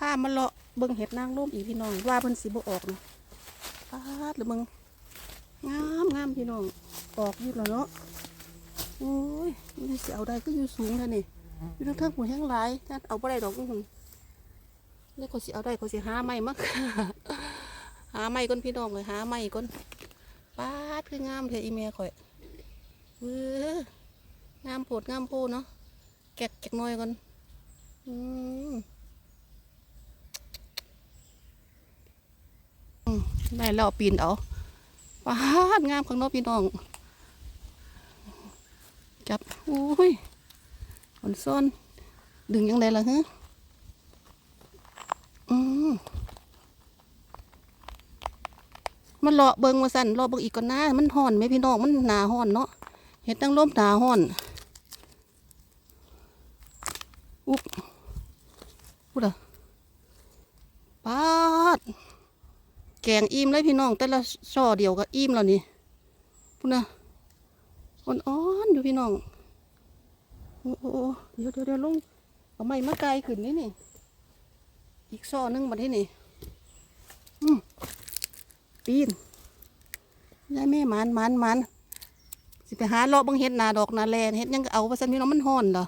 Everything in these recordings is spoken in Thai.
พามาเลาะเบิ่งเห็ดนางร่มอีกพี่น้องว่าเพิ่นสิบ่ออกนะปาดหรือมึงงามงามพี่น้องออกอยู่แล้วเนาะโอ้ยนี่สิเอาได้ก็อยู่สูงแท้นี่อยู่ทั้งเทิงหูแห้งหลายถ้าเอาบ่ได้ดอกคุณนี่ก็สิเอาได้ก็สิหาไม้มักหาไม้ก้นพี่น้องเลยหาไม้ก้นปาดคืองามเถออีเมียข่อยเว้องามโพดงามโพเนาะแกะแกะน้อยก่อนอืม ได้แล้วปีนเอาปาดงามข้างนอกพี่น้องจับอุ้ยอ่อนซ่อน ดึงยังไงล่ะฮะอืมมันเลาะเบิงมาสั่นเลาะเบิงอีกก่อนหน้ามันห่อนไหมพี่น้องมันหนาห่อนเนาะเห็ดตั้งร่มหนาห่อนอุ๊บพูดอะปาด แกงอิ่มเลยพี่น้องแต่ละช่อเดียวก็อิ่มแล้วนี่พุ่นนะอ่อนๆอยู่พี่น้องโอ้โอ้เดี๋ยวเดี๋ยวเดี๋ยวลงเอาไม้มาไกลขึ้นนี่นี่ อีกช่อหนึงมาที่นี่ปีนยายแม่มันมันมันสิไปหาเลาะบังเห็ดนาดอกนาแลนเห็ดยังก็เอาไปสั่นพี่น้องมันห่อนเหรอ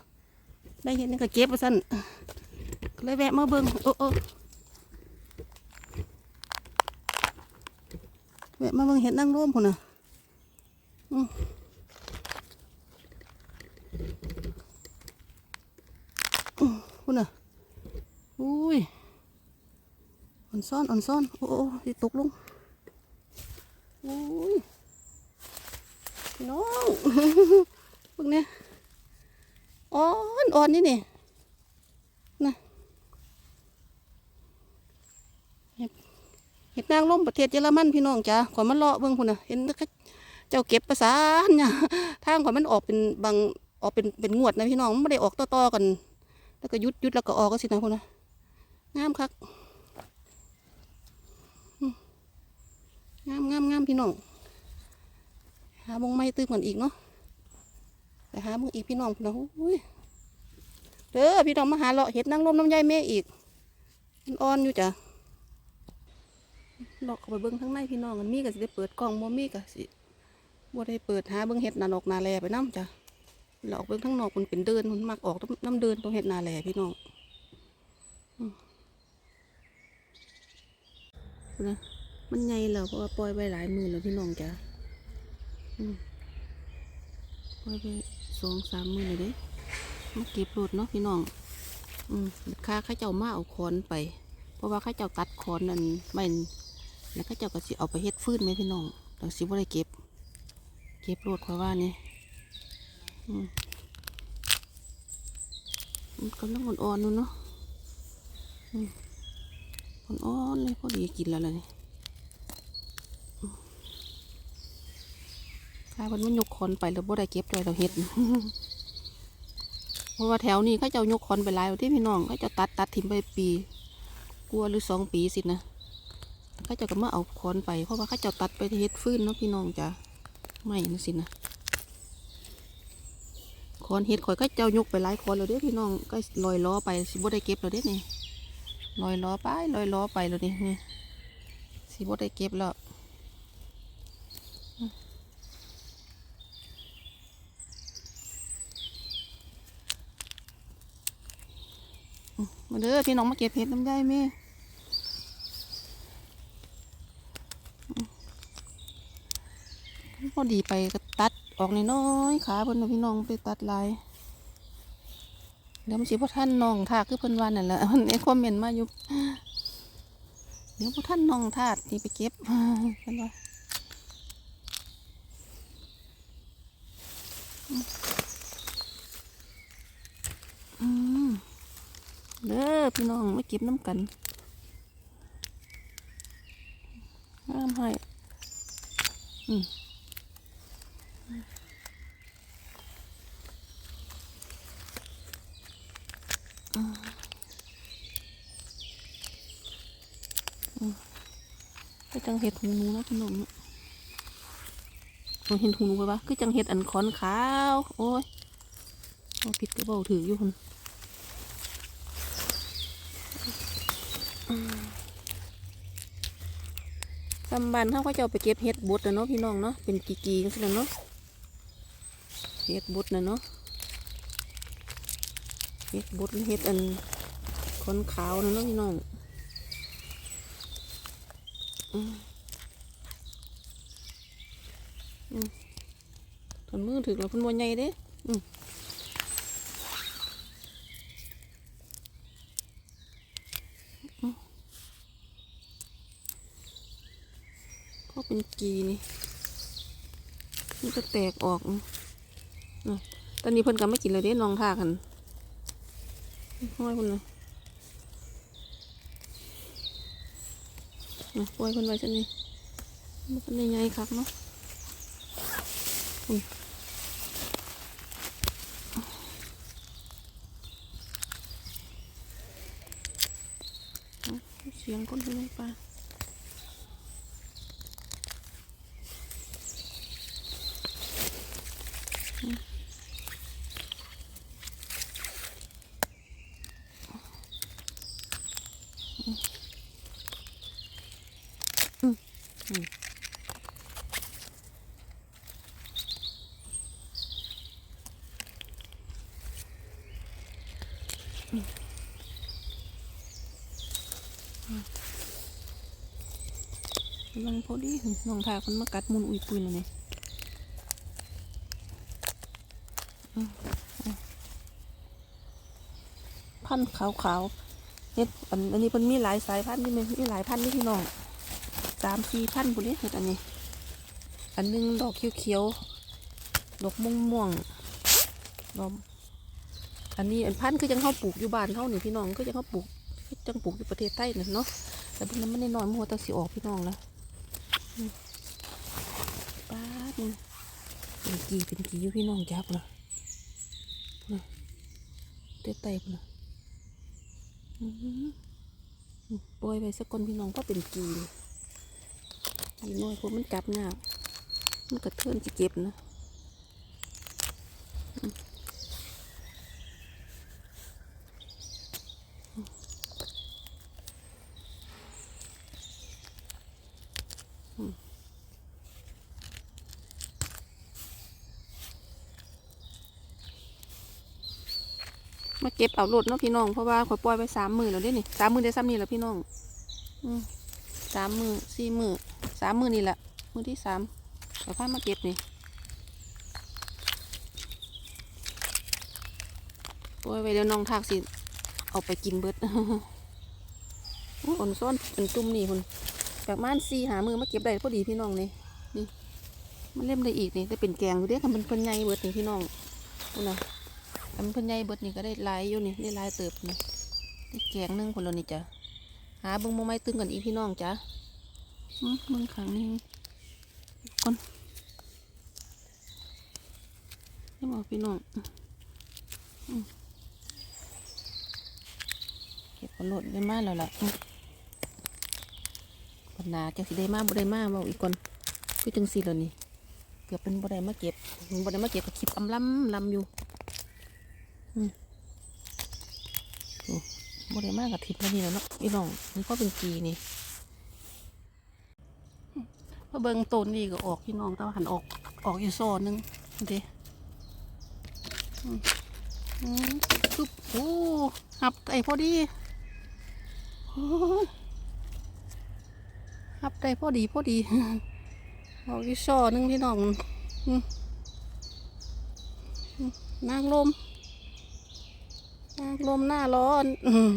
ได้เห็ดยังก็เก็บไปสั่นก็เลยแวะมาเบิ่งโอ้โอ้ วะมาเบิ่งเห็ดนั่งร่วมพุ่นน่ะพุ่นน่ะอุ้ยอ่อนซ่อนอ่อนซ่อนโอ้โอ้สิตกลงอุ้ยน้องพวกเนี้ยอ่อนอ่อนนี่นี่นะเห็ด เห็ดนางร่มประเทศเยอรมันพี่น้องจ้าขอยมันเลาะเบิ่งพุ่นน่ะเห็นเขาเจ้าเก็บประสานเนี่ยทางขอยมันออกเป็นบางออกเป็นเป็นงวดนะพี่น้องมันไม่ได้ออกต่อๆกัน แล้วก็ยุดยุดแล้วก็ออกก็สินะพุ่นนะงามคักงามงามงามพี่น้องหาบงไม้ตื้มกันอีกเนาะไปหาบงอีกพี่น้องพุ่นนะอุ้ยเด้อพี่น้องมาหาเลาะเห็ดนางร่มน้ำใยแม่อีกมันอ่อนอยู่จ้ะ ลอกเข้าไปเบิ้งข้างในพี่น้องกันมีก็สิได้เปิดกล้องบ่มีก็สิบ่ได้เปิดหาเบิ้งเห็ดนาดอกนาแลไปน้ำจ้ะเราออกเบิ้งข้างนอกมันเป็นเดินมันมักออกน้ำเดินตรงเห็ดนาแลพี่น้องมนะมันใหญ่แล้วเพราะว่าปล่อยไว้หลายมือแล้วพี่น้องจ้ะปล่อยไปสองสามมือเลยเด้มาเก็บรถเนาะพี่น้อง อืมค่าข้าเจ้ามาเอาคอนไป เพราะว่าข้าเจ้าตัดคอนนั่นไม่ แล้วก็เจ้าก็สิเอาไปเฮ็ดฟืนไหมพี่น้องแต่สิบ่ได้เก็บ เก็บโลดเพราะว่านี่มันกำลังอ่อนๆนู่นเนาะอืมอ่อนๆเลยพอดีกินแล้วล่ะนี่อืมถ้ามันมันยกคอนไปแล้วบ่ได้เก็บเลยเราเฮ็ดเพราะว่าแถวนี้เขาเจ้ายกคอนไปหลายที่พี่น้องเขาเจะตัดตัดถิ่มไปปี กลัวหรือสองปีสินะ เขาเจะก็มาเอาคอนไป เพราะว่าเขาเจะตัดไปเฮ็ดฟืนเนาะพี่น้องจ้ะไม่นะสินะคอนเฮ็ดข่อยก็เจ้ายกไปหลายคอนแล้วเด้พี่น้องก็ลอยล้อไปสิบ่ได้เก็บแล้วเด้นี่ลอยล้อไปลอยล้อไปแล้วนี่นี่สิบ่ได้เก็บแล้วมาเด้อพี่น้องมาเก็บเห็ดน้ำได้แม่ พ อดีไปก็ตัดออกนน้อยขาเพิ่นพี่น้องไปตัดลายเดี๋ยวมันสิพ่ท่านน้องทากคือเพิ่นว่านั่นแหละมันในคอมเมนต์มาอยู่เดี๋ยวพ่ท่านน้องทาดนี่ไปเก็บเพิ่นว่าเด้อพี่น้องมาเก็บน้ำกันห้ามให้อืม จังเห็ดหูหนูนะพี่น้องเราเห็นหูหนูไปปะก็จังเห็ดอันคอนขาว โอ้ยเอาผิดก็เบาถืออยู่คนตำบันเขาก็จะเอาไปเก็บเห็ดบดนะเนาะพี่น้องเนาะ เป็นกีกีกันสิเนาะ เห็ดบดนะเนาะ เห็ดบดเห็ดอันขนขาวนะเนาะพี่น้อง ถอนมือถึงแล้วเพุ่นวันใหญ่เด้ออืก็เป็นกีนี่มันก็แตกออกอตอนนี้เพิ่นก็ไม่กินเลยเด้น้องท่ากันห้อยเพิ่นเลยนะ ปล่อยคนไว้ชั้นนี้มันได้ใหญ่คักเนาะเสียงคนอยู่ในป่า กำลังพอดีน้องทาคนมากัดมุนอุยปุยน่ะนี่อืมพันธุ์ขาวๆเฮ็ดอันอันนี้มันมีหลายสายพันธุ์นี่มันมีหลายพันธุ์นี่พี่น้องสามสี่พันธุ์ปุ่นนี้เฮ็ดอันนี้ อันหนึงดอกเขียวๆดอกม่วงม่วงดอก อันนี้อันพันธุ์คือจังเข้าปลูกอยู่บ้านเขานี่พี่น้องก็จังเข้าปลูกจังปลูกอยู่ประเทศไทยน่ะเนาะแต่พวกนั้นไมันได้นอนมัวแตะสิออกพี่น้องแล้วป้าดนี่เป็นกีเป็นกีอยู่พี่น้องจับนะนะเตะไตพุ่นะปล่อยไปสักคนพี่น้องก็เป็นกี่กีน้อยพวกมันจับยามันกระเทือนจะเจ็บนะ มาเก็บเอารถเนาะพี่น้องเพราะว่าขอยปล่อยไปสามมือแล้วเด้นี่สามมือได้ซ้ำนี่แล้วพี่น้องอืมสามมือสี่มือสามมือนี่แหละมือที่สามเดี๋ยพามาเก็บนี่ปล่อยไว้เดี๋ยวน้องทากสิเอาไปกินเบิดอ้อ่อนซ้อนเป็นจุ่มนี่คุณจากม่านซีหามือมาเก็บได้พอดีพี่น้องนี่นี่มันเล่มได้อีกนี่ได้เป็นแกงอยู่เด้คันเป็นเพิ่นใหญ่เบิดนี่พี่น้องพูดนะ คันเพิ่นใหญ่เบิดนี่ก็ได้หลายอยู่นี่ได้หลายเติบนี่ได้แกงหนึงคนละนี่จ้ะหาเบิ่งโมไม้ตึงกันอีกพี่น้องจ้ะอืมเบิ่งขังนี่คนนี่บอกพี่น้องอืมเก็บกระโดดได้มาแล้วล่ะอืมปัญหาจะสิได้มาบ่ได้มาเบาอีกคนคือจังสี่แล้วนี่เกือบเป็นบ่ได้มาเก็บบ่ได้มาเก็บกับคลิปอำลำลำอยู่อืมโอ้ บ่ได้มากกับทิพย์แล้วนี่แล้วเนาะพี่น้องนี่ก็เป็นกีนี่พอเบิงต้นนี่ก็ออกพี่น้องแต่ว่าหันออกออกอยู่โซนหนึงด้อืมอืมปึ๊บโอ้หับไอพอดีหับได้พอดีพอดีออกอยู่โซนหนึงพี่น้องอืมนางลม ลมหน้าร้อนอืม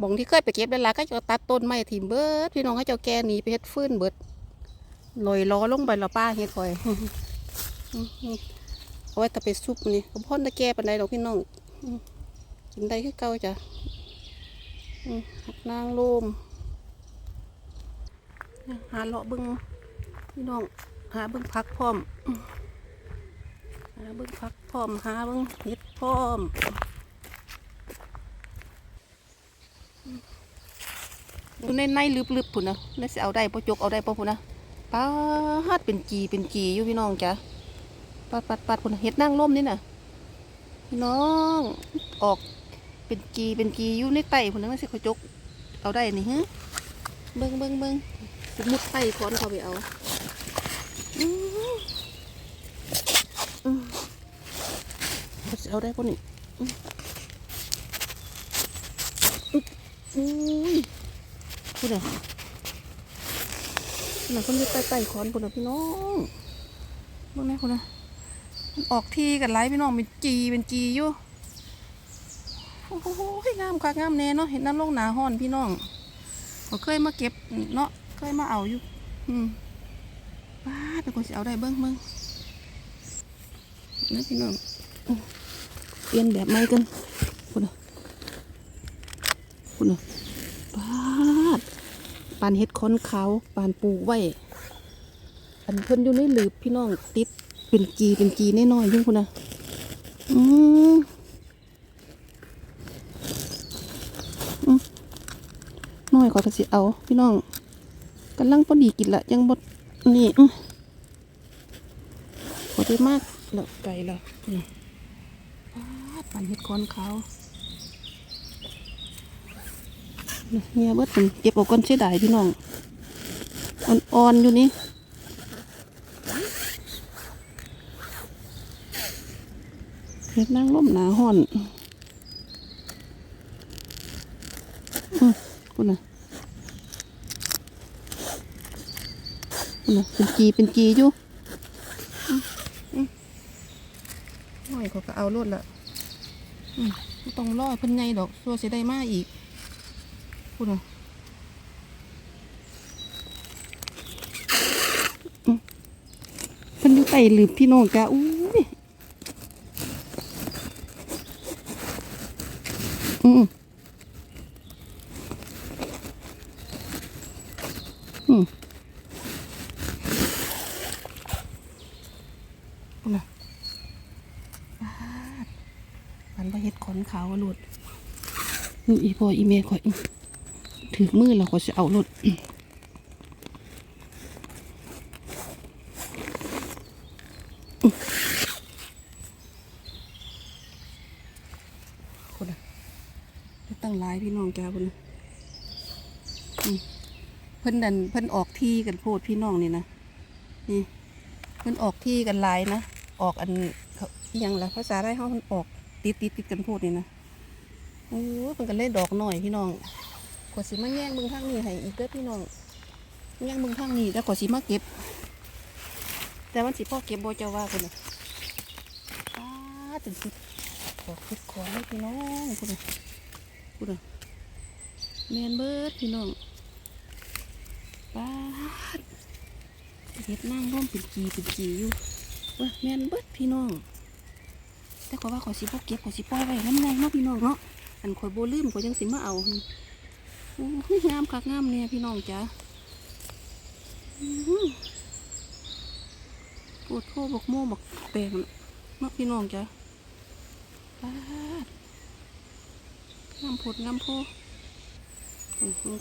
บ่งที่เคยไปเก็บได้ละก็จะตัดต้นไม้ถิ่มเบิดพี่น้องให้เจ้าแก่หนีไปเฮ็ดฟืนเบิดลอยล้อลงไปและป้าเฮ็ดคอยเอาไว้แต่ไปซุปนี่ก็พ่นตะแก่ปันใดดอกพี่น้องอืมกินได้คือเก่าจ้ะอืมหักนางโลมหาเลาะเบึงพี่น้องหาเบึงพักพร้อมอืมหาเบึงพักพร้อมหาเบึงเห็ดพร้อม อยู่ในในลึบๆพุ่นนะแล้วสิเอาได้ปะจกเอาได้ปะพุ่นนะปาฮัดเป็นกีเป็นกีอยู่พี่น้องจ้ะปัดปัดปัดพุ่นเห็ดนั่งร่มนี่น่ะพี่น้องออกเป็นกีเป็นกีอยู่ในไตพุ่นนั้นสิเขาจกเอาได้นี่ฮะเบิ่งเบิ่งเบิ่งมุดไปค้อนเขาไปเอาเอาได้ปะนี่อุ๊บอุ้ย พูดน่ะพูดน่ะคนอยึดใต้ใต้คอนพูดน่ะพี่น้องเบิ่งแน่พูดน่ะมันออกทีกันไรพี่น้องเป็นจีเป็นจีอยู่โอ้โหงามคักงามแน่เนาะเห็นน้ำลงหนาห้อนพี่น้องก็เคยมาเก็บเนาะเคยมาเอาอยู่ อืมป้าเป็นคนสิเอาได้เบิ้งเบิ้งนะพี่น้องเปลี่ยนแบบใหม่กันคุณน่ะคุณน่ะ ปานเฮ็ดค้อนเขาปานปูไว้ อันเพิ่นอยู่ในหลืบพี่น้องติดเป็นจีเป็นจีน้อยๆยุ่งคุณนะอืมน้อยกว่าจะสิเอา พี่น้องกำลังพอดีกินละยังบดนี่อื้อพอดีมากแล้วไก่ละนี่ปาดปันเห็ดคอนเขาวนี่ เฮียเบิดเป็นเก็บออกก้นเสียดายพี่น้อง อ่อนๆอยู่นี่เห็ดนั่งร่มหนาห่อนอืมคุณนะคุณนะเป็นจีเป็นจีอยู่อืมอืมน้อยเขาก็เอารถละอืมบ่ต้องรอเพิ่นไงดอกซัวเสิได้มากอีก คุณน่ะอืมเพิ่นอยู่ใต้หลืบพี่น้องจ้าอู้ยอืมอืมน่ะปาดมันบ่เฮ็ดขนขาวอะหลุดนี่อีพ่ออีเมย์ข่อยอื้อ ถือมือแล้วก็จะเอาหลุดอื้ออื้อคนน่ะตั้งหลายพี่น้องจ้าคนน่เพิ่นดันเพิ่นออกที่กันโพดพี่น้องนี่นะนี่เพิ่นออกที่กันหลายนะออกอันอิหยังละภาษาได้เขาเพิ่นออกติดติดติดกันโพดนี่นะโอ้เพิ่นกันเล่นดอกหน่อยพี่น้อง ขอสิมาแย่งเบิ่งทางนี้ให้อีกเด้อพี่น้องแย่งเบิ่งทางนี้แล้วขอสิมาเก็บ แต่มันสิพ่อเก็บโบเจ้าว่าคนน่ะป้าดจนสิออคิดของเลยพี่น้องคนน่ะคนน่ะแมนเบิร์ดพี่น้องป้าเฮ็ดนั่งร่วมเป็นกีเป็นกีอยู่เว้ยแมนเบิดพี่น้องแต่ขอว่าขอสิบ่เก็บขอสิปล่อยไว้น้ำไงเนาะพี่น้องเนาะอันขอยโบลืมขอยยังสิมาเอาอ งามคักงามเนี่ยพี่น้องจ้ะปวดโคบกโม่บักแตงมากพี่น้องจ้ะปาดงามผดงามโพอื้อหือ